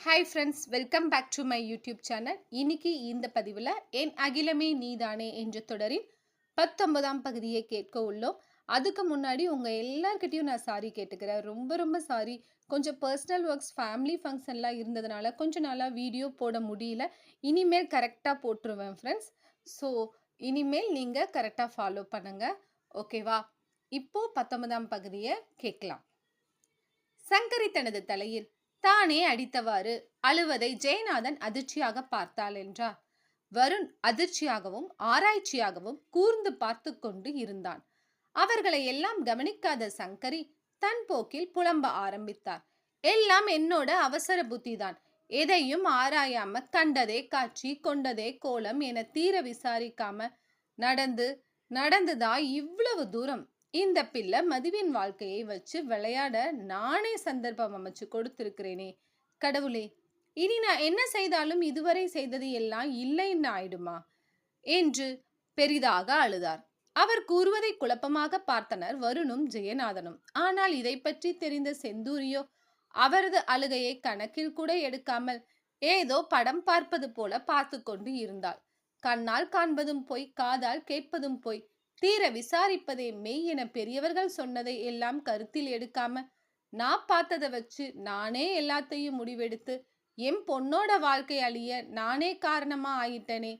Hi friends welcome back to my YouTube channel இன்னைக்கு இந்த பதிவில் என் அகிலமே நீதானே என்ற தொடரின் பத்தொன்பதாம் பகுதியை கேட்க உள்ளோம். அதுக்கு முன்னாடி உங்கள் எல்லார்கிட்டயும் நான் சாரி கேட்டுக்கிறேன். ரொம்ப ரொம்ப சாரி கொஞ்சம் பர்சனல் ஒர்க்ஸ் ஃபேமிலி ஃபங்க்ஷன்லாம் இருந்ததுனால கொஞ்சம் நாளாக வீடியோ போட முடியல. இனிமேல் கரெக்டாக போட்டுருவேன் ஃப்ரெண்ட்ஸ் ஸோ இனிமேல் நீங்கள் கரெக்டாக ஃபாலோ பண்ணுங்கள் ஓகேவா இப்போது பத்தொன்பதாம் பகுதியை கேட்கலாம். சங்கரி தனது தலையில் தானே அடித்தவாறு அழுவதை ஜெயநாதன் அதிர்ச்சியாக பார்த்தாள் என்றார். வருண் அதிர்ச்சியாகவும் ஆராய்ச்சியாகவும் கூர்ந்து பார்த்து கொண்டு இருந்தான். அவர்களை எல்லாம் கவனிக்காத சங்கரி தன் போக்கில் புலம்ப ஆரம்பித்தார். எல்லாம் என்னோட அவசர புத்திதான். எதையும் ஆராயாம கண்டதே காட்சி கொண்டதே கோலம் என தீர விசாரிக்காம நடந்து நடந்துதா இவ்வளவு தூரம்? இந்த பிள்ளை மதுவின் வாழ்க்கையை வச்சு விளையாட நானே சந்தர்ப்பம் அமைச்சு கொடுத்திருக்கிறேனே. கடவுளே இனி நான் என்ன செய்தாலும் இதுவரை செய்தது எல்லாம் இல்லைன்னு ஆயிடுமா? என்று பெரிதாக அழுதார். அவர் கூறுவதை குழப்பமாக பார்த்தனர் வருணும் ஜெயநாதனும். ஆனால் இதை பற்றி தெரிந்த செந்தூரியோ அவரது அழுகையை கணக்கில் கூட எடுக்காமல் ஏதோ படம் பார்ப்பது போல பார்த்து கொண்டு இருந்தாள். கண்ணால் காண்பதும் போய் காதால் கேட்பதும் போய் தீர விசாரிப்பதே மெய் என பெரியவர்கள் சொன்னதை எல்லாம் கருத்தில் எடுக்காம நான் பார்த்ததை வச்சு நானே எல்லாத்தையும் முடிவெடுத்து என் பொண்ணோட வாழ்க்கை அழிய நானே காரணமா ஆயிட்டனே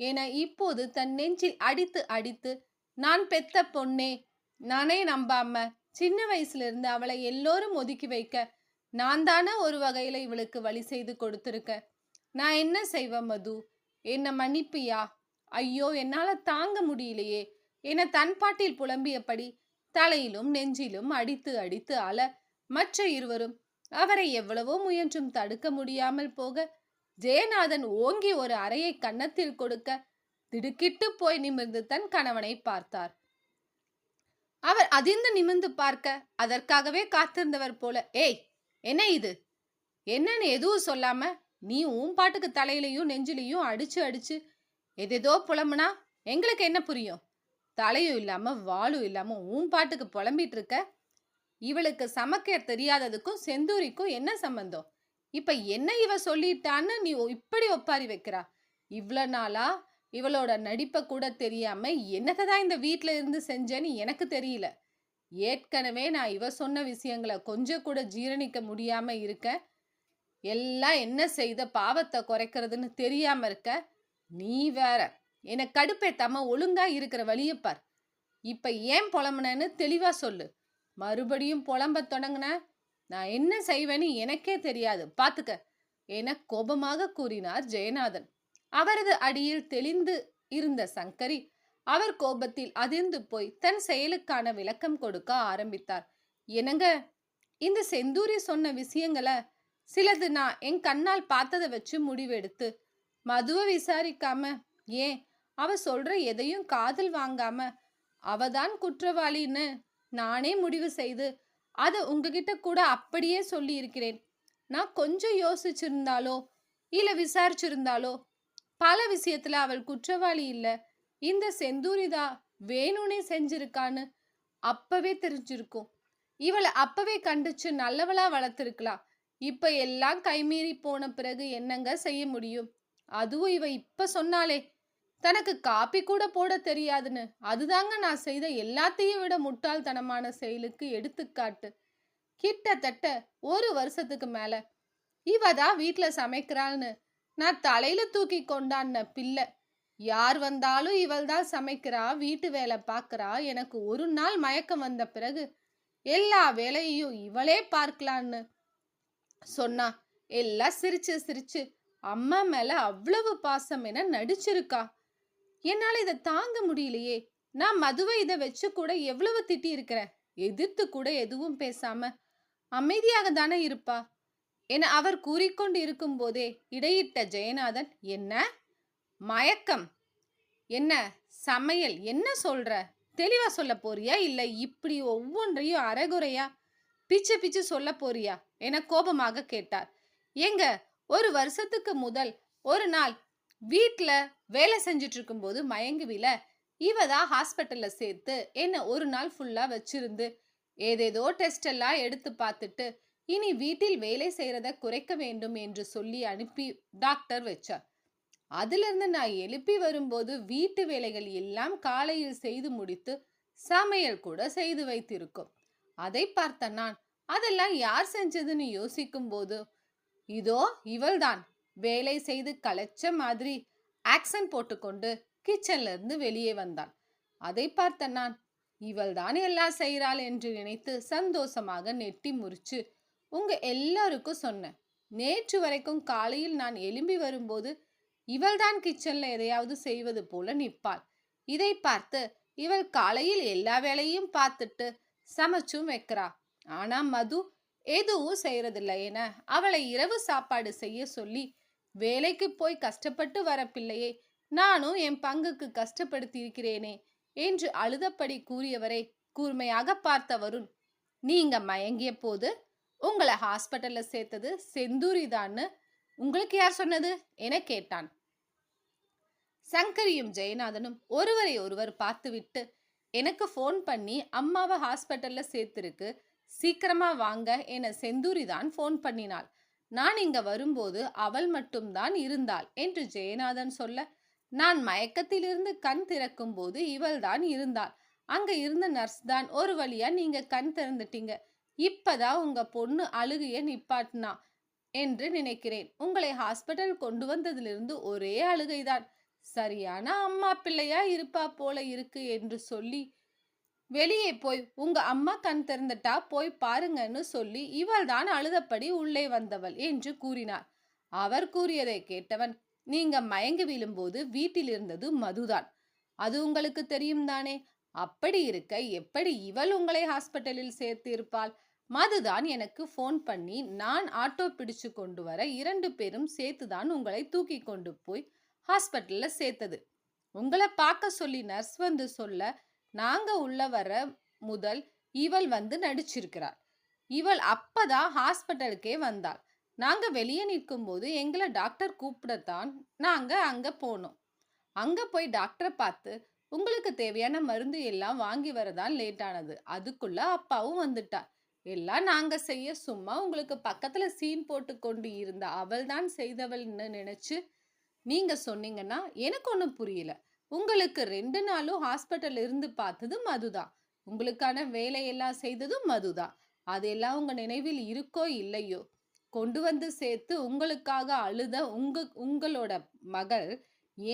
என இப்போது தன் நெஞ்சில் அடித்து அடித்து நான் பெத்த பொண்ணே நானே நம்பாம சின்ன வயசுல இருந்து அவளை எல்லோரும் ஒதுக்கி வைக்க நான் தானே ஒரு வகையில இவளுக்கு வழி செய்து கொடுத்துருக்க? நான் என்ன செய்வேன் மது? என்ன மன்னிப்பியா? ஐயோ என்னால தாங்க முடியலையே. என தன்பாட்டில் புலம்பியபடி தலையிலும் நெஞ்சிலும் அடித்து அடித்து அல மற்ற இருவரும் அவரை எவ்வளவோ முயன்றும் தடுக்க முடியாமல் போக ஜெயநாதன் ஓங்கி ஒரு அறையை கன்னத்தில் கொடுக்க திடுக்கிட்டு போய் நிமிர்ந்து தன் கணவனை பார்த்தார். அவர் அதிர்ந்து நிமிர்ந்து பார்க்க அதற்காகவே காத்திருந்தவர் போல ஏய் என்ன இது? என்னன்னு எதுவும் சொல்லாம நீ உன் பாட்டுக்கு தலையிலையும் நெஞ்சிலையும் அடிச்சு அடிச்சு எதேதோ புலம்புனா எங்களுக்கு என்ன புரியும்? தலையும் இல்லாமல் வாளும் இல்லாமல் உன் பாட்டுக்கு புலம்பிட்டு இருக்க இவளுக்கு சமைக்க தெரியாததுக்கும் செந்தூரிக்கும் என்ன சம்பந்தம்? இப்போ என்ன இவ சொல்லிட்டான்னு நீ இப்படி ஒப்பாரி வைக்கிறா? இவ்வளோ நாளா இவளோட நடிப்பை கூட தெரியாம என்னத்தை தான் இந்த வீட்டில் இருந்து செஞ்சேன்னு எனக்கு தெரியல. ஏற்கனவே நான் இவ சொன்ன விஷயங்களை கொஞ்சம் கூட ஜீரணிக்க முடியாம இருக்க எல்லாம் என்ன செய்த பாவத்தை குறைக்கிறதுன்னு தெரியாம இருக்க நீ வேற என்னை கடுப்பேத்தாம ஒழுங்கா இருக்கிற வழியை பார். இப்ப ஏன் புலம்புனேன்னு தெளிவா சொல்லு. மறுபடியும் புலம்ப தொடங்குன? நான் என்ன செய்வேன்னு எனக்கே தெரியாது. பாத்துக்க. என கோபமாக கூறினார் ஜெயநாதன். அவரது அடியில் தெளிந்து இருந்த சங்கரி அவர் கோபத்தில் அதிர்ந்து போய் தன் செயலுக்கான விளக்கம் கொடுக்க ஆரம்பித்தார். என்னங்க? இந்த செந்தூரி சொன்ன விஷயங்களை சிலது நான் என் கண்ணால் பார்த்ததை வச்சு முடிவெடுத்து மதுவை விசாரிக்காம ஏன் அவ சொல்ற எதையும் காதல் வாங்காம அவதான் குற்றவாளின்னு நானே முடிவு செய்து அதை உங்ககிட்ட கூட அப்படியே சொல்லி இருக்கிறேன் நான் கொஞ்சம் யோசிச்சிருந்தாலோ இல்ல விசாரிச்சிருந்தாலோ பல விஷயத்துல அவள் குற்றவாளி இல்ல. இந்த செந்தூரிதா வேணும்னே செஞ்சிருக்கான்னு அப்பவே தெரிஞ்சிருக்கும். இவளை அப்பவே கண்டுச்சு நல்லவளா வளர்த்துருக்கலாம். இப்ப எல்லாம் கைமீறி போன பிறகு என்னங்க செய்ய முடியும்? அதுவும் இவ இப்ப சொன்னாலே தனக்கு காப்பி கூட போட தெரியாதுன்னு. அதுதாங்க நான் செய்த எல்லாத்தையும் விட முட்டாள்தனமான செயலுக்கு எடுத்துக்காட்டு. கிட்டத்தட்ட ஒரு வருஷத்துக்கு மேல. இவ தான் வீட்டுல சமைக்கிறாள்னு. நான் தலையில தூக்கி கொண்டான்ன பிள்ளை. யார் வந்தாலும் இவள் தான் சமைக்கிறா வீட்டு வேலை பார்க்குறா. எனக்கு ஒரு நாள் மயக்கம் வந்த பிறகு எல்லா வேலையையும் இவளே பார்க்கலான்னு சொன்னா. எல்லாம் சிரிச்சு சிரிச்சு அம்மா மேல அவ்வளவு பாசம் என நடிச்சிருக்கா. என்னால இதை தாங்க முடியலையே. நான் மதுவை இதை வச்சு கூட எவ்வளவு திட்டி இருக்கிறேன் எதிர்த்து கூட எதுவும் பேசாம. அமைதியாக தானே இருப்பா? என அவர் கூறிக்கொண்டு இருக்கும் போதே இடையிட்ட ஜெயநாதன் என்ன? மயக்கம்? என்ன? சமையல்? என்ன சொல்ற? தெளிவா சொல்ல போறியா? இல்ல இப்படி ஒவ்வொன்றையும் அறகுறையா பிச்சு பிச்சு சொல்ல போறியா? என கோபமாக கேட்டார். ஏங்க ஒரு வருஷத்துக்கு முதல் ஒரு நாள் வீட்டில் வேலை செஞ்சுட்டு இருக்கும்போது மயங்குவில இவ தான் ஹாஸ்பிட்டலில் சேர்த்து என்ன ஒரு நாள் ஃபுல்லாக வச்சிருந்து ஏதேதோ டெஸ்ட் எல்லாம் எடுத்து பார்த்துட்டு இனி வீட்டில் வேலை செய்கிறத குறைக்க வேண்டும் என்று சொல்லி அனுப்பி டாக்டர் வச்சார். அதிலிருந்து நான் எழுப்பி வரும்போது வீட்டு வேலைகள் எல்லாம் காலையில் செய்து முடித்து சமையல் கூட செய்து வைத்திருக்கும். அதை பார்த்த நான் அதெல்லாம் யார் செஞ்சதுன்னு யோசிக்கும் போது இதோ இவள்தான் வேலை செய்து களைச்ச மாதிரி ஆக்சன் போட்டுக்கொண்டு கிச்சன்ல இருந்து வெளியே வந்தாள் அதை பார்த்த நான் இவள் தான் எல்லாம் செய்கிறாள் என்று நினைத்து சந்தோஷமாக நெட்டி முறிச்சு உங்க எல்லாருக்கும் சொன்னேன். நேற்று வரைக்கும் காலையில் நான் எழும்பி வரும்போது இவள்தான் கிச்சன்ல எதையாவது செய்வது போல நிற்பாள். இதை பார்த்து இவள் காலையில் எல்லா வேலையும் பார்த்துட்டு சமைச்சும் வைக்கிறா. ஆனா மது எதுவும் செய்யறதில்லை என அவளை இரவு சாப்பாடு செய்ய சொல்லி வேலைக்கு போய் கஷ்டப்பட்டு வர பிள்ளையை நானும் என் பங்குக்கு கஷ்டப்படுத்தி இருக்கிறேனே என்று அழுதபடி கூறியவரை கூர்மையாக பார்த்த வருண் நீங்க மயங்கிய போது உங்களை ஹாஸ்பிட்டல்ல சேர்த்தது செந்தூரி தான்னு உங்களுக்கு யார் சொன்னது? என கேட்டான். சங்கரியும் ஜெயநாதனும் ஒருவரை ஒருவர் பார்த்துவிட்டு எனக்கு ஃபோன் பண்ணி அம்மாவை ஹாஸ்பிட்டல்ல சேர்த்திருக்கு சீக்கிரமா வாங்க என செந்தூரி தான் ஃபோன் பண்ணினாள். நான் இங்க வரும்போது அவள் மட்டும்தான் இருந்தாள் என்று ஜெயநாதன் சொல்ல நான் மயக்கத்திலிருந்து கண் திறக்கும் போது இவள் தான் இருந்தாள். அங்க இருந்த நர்ஸ் தான் ஒரு வழியா நீங்க கண் திறந்துட்டீங்க. இப்பதான் உங்க பொண்ணு அழுகைய நிப்பாட்டினா என்று நினைக்கிறேன். உங்களை ஹாஸ்பிட்டல் கொண்டு வந்ததிலிருந்து ஒரே அழுகைதான். சரியான அம்மா பிள்ளையா இருப்பா போல இருக்கு என்று சொல்லி வெளியே போய் உங்க அம்மா கண் திறந்துட்டா போய் பாருங்கன்னு சொல்லி இவள் தான் அழுதபடி உள்ளே வந்தவள் என்று கூறினார். அவர் கூறியதை கேட்டவன் நீங்க மயங்கி விழும்போது வீட்டில் இருந்தது மதுதான். அது உங்களுக்கு தெரியும் தானே? அப்படி இருக்க எப்படி இவள் உங்களை ஹாஸ்பிட்டலில் சேர்த்து இருப்பாள் மதுதான் எனக்கு ஃபோன் பண்ணி நான் ஆட்டோ பிடிச்சு கொண்டு வர இரண்டு பேரும் சேர்த்து தான் உங்களை தூக்கி கொண்டு போய் ஹாஸ்பிட்டலில் சேர்த்தது. உங்களை பார்க்க சொல்லி நர்ஸ் வந்து சொல்ல நாங்கள் உள்ள வர முதல் இவள் வந்து நடிச்சிருக்கிறாள். இவள் அப்பதான் ஹாஸ்பிட்டலுக்கே வந்தாள். நாங்க வெளியே நிற்கும் போது எங்களை டாக்டர் கூப்பிடத்தான் நாங்க அங்க போனோம். அங்க போய் டாக்டரை பார்த்து உங்களுக்கு தேவையான மருந்து எல்லாம் வாங்கி வரதான் லேட் ஆனது. அதுக்குள்ள அப்பாவும் வந்துட்டார். எல்லாம் நாங்க செய்ய சும்மா உங்களுக்கு பக்கத்துல சீன் போட்டு கொண்டு இருந்த அவள் தான் செய்தவள்னு நினைச்சு நீங்க சொன்னீங்கன்னா எனக்கு ஒன்றும் புரியல. உங்களுக்கு ரெண்டு நாளும் ஹாஸ்பிட்டல் இருந்து பார்த்ததும் மதுதான் உங்களுக்கான வேலையெல்லாம் செய்ததும் மதுதான் அதெல்லாம் உங்க நினைவில் இருக்கோ இல்லையோ கொண்டு வந்து சேர்த்து உங்களுக்காக அழுத உங்க உங்களோட மகள்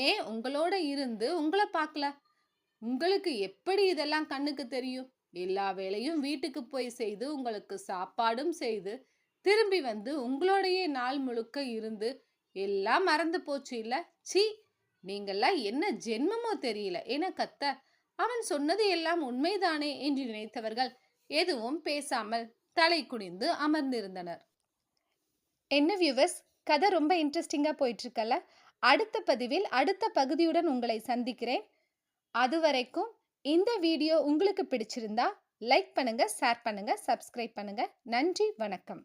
ஏன் உங்களோட இருந்து உங்களை பார்க்கல? உங்களுக்கு எப்படி இதெல்லாம் கண்ணுக்கு தெரியும்? எல்லா வேலையும் வீட்டுக்கு போய் செய்து உங்களுக்கு சாப்பாடும் செய்து திரும்பி வந்து உங்களோடையே நாள் முழுக்க இருந்து எல்லாம் மறந்து போச்சு இல்லை? சி! நீங்கள்லாம் என்ன ஜென்மமோ தெரியல. என கத்த அவன் சொன்னது எல்லாம் உண்மைதானே என்று நினைத்தவர்கள் எதுவும் பேசாமல் தலை குனிந்து அமர்ந்திருந்தனர். என்ன வியூவர்ஸ் கதை ரொம்ப இன்ட்ரெஸ்டிங்காக போயிட்டுருக்கல அடுத்த பதிவில் அடுத்த பகுதியுடன் உங்களை சந்திக்கிறேன். அது வரைக்கும் இந்த வீடியோ உங்களுக்கு பிடிச்சிருந்தா லைக் பண்ணுங்க ஷேர் பண்ணுங்கள் சப்ஸ்கிரைப் பண்ணுங்க. நன்றி வணக்கம்.